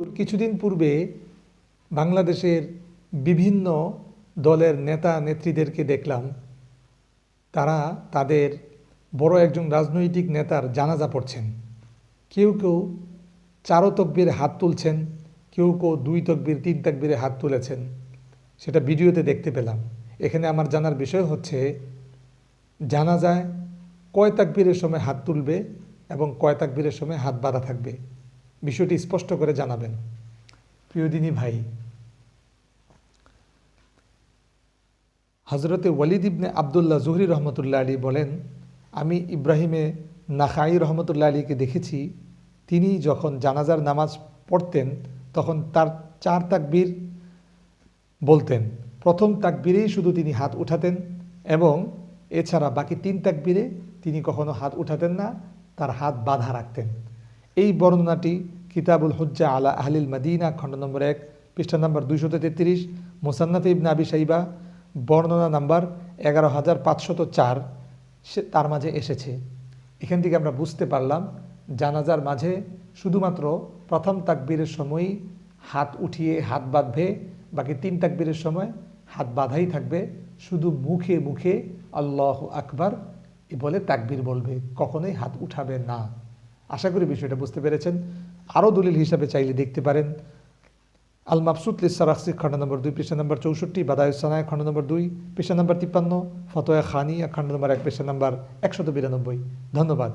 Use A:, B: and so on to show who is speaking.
A: কিছুদিন পূর্বে বাংলাদেশের বিভিন্ন দলের নেতা নেত্রীদেরকে দেখলাম। তারা তাদের বড় একজন রাজনৈতিক নেতার জানাজা পড়ছেন। কেউ কেউ চারো তকবিরে হাত তুলছেন, কেউ কেউ দুই তকবির, তিন তকবিরে হাত তুলেছেন। সেটা ভিডিওতে দেখতে পেলাম। এখানে আমার জানার বিষয় হচ্ছে, জানাজায় কয় তাকবীরের সময় হাত তুলবে এবং কয় তাকবীরের সময় হাত বাঁধা থাকবে? বিষয়টি স্পষ্ট করে জানাবেন। প্রিয়দিনী ভাই হজরতে ওয়ালিদ ইবনে আবদুল্লাহ জুহরি রহমতুল্লাহ আলী বলেন, আমি ইব্রাহিমে নাখাই রহমতুল্লাহ আলীকে দেখেছি। তিনি যখন জানাজার নামাজ পড়তেন, তখন তার চার তাকবীর বলতেন। প্রথম তাকবীরেই শুধু তিনি হাত উঠাতেন এবং এছাড়া বাকি তিন তাকবীরে তিনি কখনো হাত উঠাতেন না, তার হাত বাঁধা রাখতেন। এই বর্ণনাটি কিতাবুল হুজ্জা আলা আহলিল মাদিনা, খণ্ড নম্বর এক, পৃষ্ঠা নম্বর দুইশত তেত্রিশ, মোসান্নাত ইবনে আবি সাইবা বর্ণনা নাম্বার এগারো হাজার পাঁচশত চার, সে তার মাঝে এসেছে। এখান থেকে আমরা বুঝতে পারলাম, জানাজার মাঝে শুধুমাত্র প্রথম তাকবীরের সময়ই হাত উঠিয়ে হাত বাঁধবে, বাকি তিন তাকবীরের সময় হাত বাঁধাই থাকবে, শুধু মুখে মুখে আল্লাহ আকবার বলে তাকবীর বলবে, কখনোই হাত উঠাবে না। আশা করি বিষয়টা বুঝতে পেরেছেন। আরও দলিল হিসাবে চাইলে দেখতে পারেন। আল মাবসুদ লিসারাক্সি খণ্ড নম্বর দুই, পেশা নম্বর চৌষট্টি বাদায়ুসানায় খণ্ড নম্বর দুই, পেশা নম্বর তিপ্পান্ন, ফতোয়া খানি, খণ্ড নম্বর এক, পেশা নম্বর একশত বিরানব্বই। ধন্যবাদ।